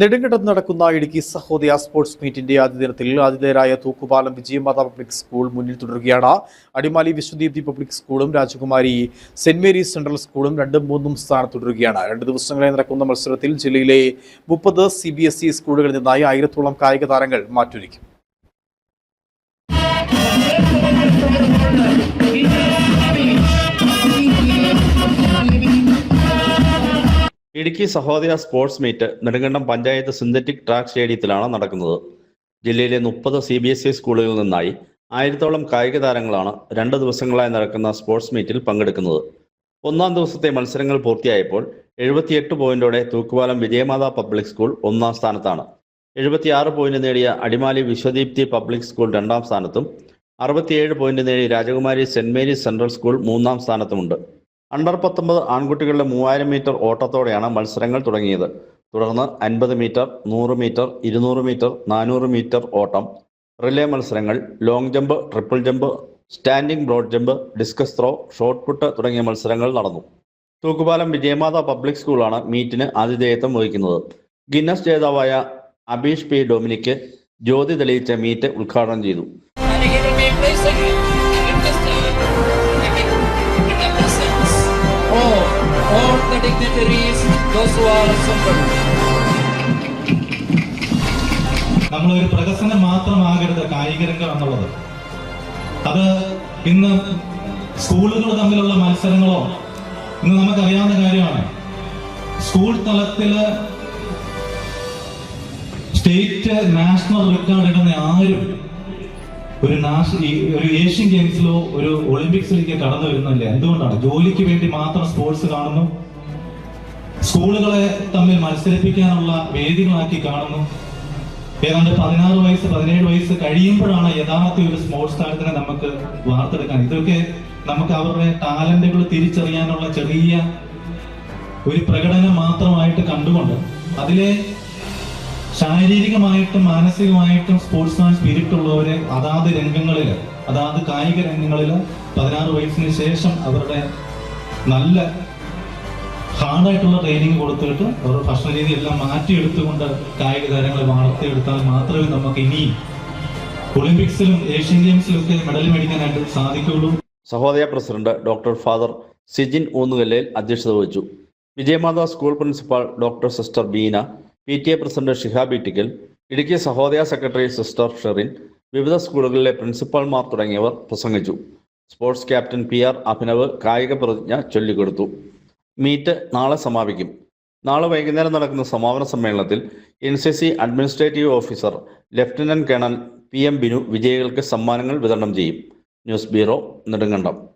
നെടുങ്കണ്ടത്ത് നടക്കുന്ന ഇടുക്കി സഹോദയ സ്പോർട്സ് മീറ്റിന്റെ ആദ്യ ദിനത്തിൽ ആതിഥേയരായ തൂക്കുപാലം വിജയമാത പബ്ലിക് സ്കൂൾ മുന്നിൽ തുടരുകയാണ്. അടിമാലി വിശ്വദീപ്തി പബ്ലിക് സ്കൂളും രാജകുമാരി സെന്റ് മേരീസ് സെൻട്രൽ സ്കൂളും രണ്ടും മൂന്നും സ്ഥാനം തുടരുകയാണ്. രണ്ട് ദിവസങ്ങളായി നടക്കുന്ന മത്സരത്തിൽ ജില്ലയിലെ മുപ്പത് സി ബി എസ് ഇ സ്കൂളുകളിൽ നിന്നായി ആയിരത്തോളം കായിക താരങ്ങൾ മാറ്റൊരുക്കും. Idukki Sahodaya sports meet Nedumkandam panchayat synthetic track സ്റ്റേഡിയത്തിലാണ് നടക്കുന്നത്. ജില്ലയിലെ മുപ്പത് സി ബി എസ് ഇ സ്കൂളുകളിൽ നിന്നായി ആയിരത്തോളം കായിക താരങ്ങളാണ് രണ്ട് ദിവസങ്ങളായി നടക്കുന്ന സ്പോർട്സ് മീറ്റിൽ പങ്കെടുക്കുന്നത്. ഒന്നാം ദിവസത്തെ മത്സരങ്ങൾ പൂർത്തിയായപ്പോൾ എഴുപത്തിയെട്ട് പോയിന്റോടെ തൂക്കുപാലം വിജയമാതാ പബ്ലിക് സ്കൂൾ ഒന്നാം സ്ഥാനത്താണ്. എഴുപത്തിയാറ് പോയിന്റ് നേടിയ അടിമാലി വിശ്വദീപ്തി പബ്ലിക് സ്കൂൾ രണ്ടാം സ്ഥാനത്തും അറുപത്തിയേഴ് പോയിന്റ് നേടി രാജകുമാരി സെന്റ് മേരീസ് സെൻട്രൽ സ്കൂൾ മൂന്നാം സ്ഥാനത്തുമുണ്ട്. അണ്ടർ പത്തൊമ്പത് ആൺകുട്ടികളുടെ മൂവായിരം മീറ്റർ ഓട്ടത്തോടെയാണ് മത്സരങ്ങൾ തുടങ്ങിയത്. തുടർന്ന് അൻപത് മീറ്റർ നൂറ് മീറ്റർ ഇരുന്നൂറ് മീറ്റർ നാനൂറ് മീറ്റർ ഓട്ടം. റിലേ മത്സരങ്ങൾ long jump triple jump standing broad jump discus throw shot put തുടങ്ങിയ മത്സരങ്ങൾ നടന്നു. തൂക്കുപാലം വിജയമാത പബ്ലിക് സ്കൂളാണ് മീറ്റിന് ആതിഥേയത്വം വഹിക്കുന്നത്. ഗിന്നസ് ജേതാവായ അബീഷ് പി. ഡൊമിനിക്ക് ജ്യോതി തെളിയിച്ച മീറ്റ് ഉദ്ഘാടനം ചെയ്തു. Of all the dignitaries, those who are suffering. നമ്മളൊരു പ്രകസനം മാത്രമാകരുത് കായിക രംഗം എന്നുള്ളത് അത് ഇന്ന് സ്കൂളുകൾ തമ്മിലുള്ള മത്സരങ്ങളോ ഇന്ന് നമുക്കറിയാവുന്ന കാര്യമാണ് സ്കൂൾ തലത്തിൽ സ്റ്റേറ്റ് നാഷണൽ റെക്കോർഡ് ഇടുന്ന ആരും ഒരു നാഷണൽ ഒരു ഏഷ്യൻ ഗെയിംസിലോ ഒരു ഒളിമ്പിക്സിലേക്ക് കടന്നു വരുന്നില്ല എന്തുകൊണ്ടാണ്? ജോലിക്ക് വേണ്ടി മാത്രം സ്പോർട്സ് കാണുന്നു? സ്കൂളുകളെ തമ്മിൽ മത്സരിപ്പിക്കാനുള്ള വേദികളാക്കി കാണുന്നു? ഏതാണ്ട് പതിനാറ് വയസ്സ് പതിനേഴ് വയസ്സ് കഴിയുമ്പോഴാണ് യഥാർത്ഥ ഒരു സ്പോർട്സ് താരത്തിനെ നമുക്ക് വാർത്തെടുക്കാൻ. ഇതൊക്കെ നമുക്ക് അവരുടെ ടാലന്റുകൾ തിരിച്ചറിയാനുള്ള ചെറിയ ഒരു പ്രകടനം മാത്രമായിട്ട് കണ്ടുകൊണ്ട് അതിലെ ശാരീരികമായിട്ടും മാനസികമായിട്ടും സ്പോർട്സ്മാൻ സ്പിരിറ്റ് ഉള്ളവരെ അതാത് രംഗങ്ങളിൽ അതാത് കായിക രംഗങ്ങളിൽ പതിനാറ് വയസ്സിന് ശേഷം അവരുടെ നല്ല ഹാർഡായിട്ടുള്ള ട്രെയിനിങ് കൊടുത്തിട്ട് അവരുടെ ഭക്ഷണ രീതി എല്ലാം മാറ്റിയെടുത്തുകൊണ്ട് കായിക താരങ്ങളെ വളർത്തിയെടുത്താൽ മാത്രമേ നമുക്ക് ഇനിയും ഒളിമ്പിക്സിലും ഏഷ്യൻ ഗെയിംസിലും ഒക്കെ മെഡൽ മേടിക്കാനായിട്ട് സാധിക്കുള്ളൂ. Sahodaya president doctor father Sijin ഊന്നുകല്ലയിൽ അധ്യക്ഷത വഹിച്ചു. Vijayamatha school principal doctor sister Beena P T A president Shihabi ടിക്കൽ Idukki Sahodaya secretary sister Sherin വിവിധ സ്കൂളുകളിലെ പ്രിൻസിപ്പാൾമാർ തുടങ്ങിയവർ പ്രസംഗിച്ചു. Sports captain P R Abhinav കായിക പ്രതിജ്ഞ ചൊല്ലിക്കൊടുത്തു. മീറ്റ് നാളെ സമാപിക്കും. നാളെ വൈകുന്നേരം നടക്കുന്ന സമാപന സമ്മേളനത്തിൽ N C C administrative officer lieutenant colonel P M Binu വിജയികൾക്ക് സമ്മാനങ്ങൾ വിതരണം ചെയ്യും. News bureau Nedumkandam.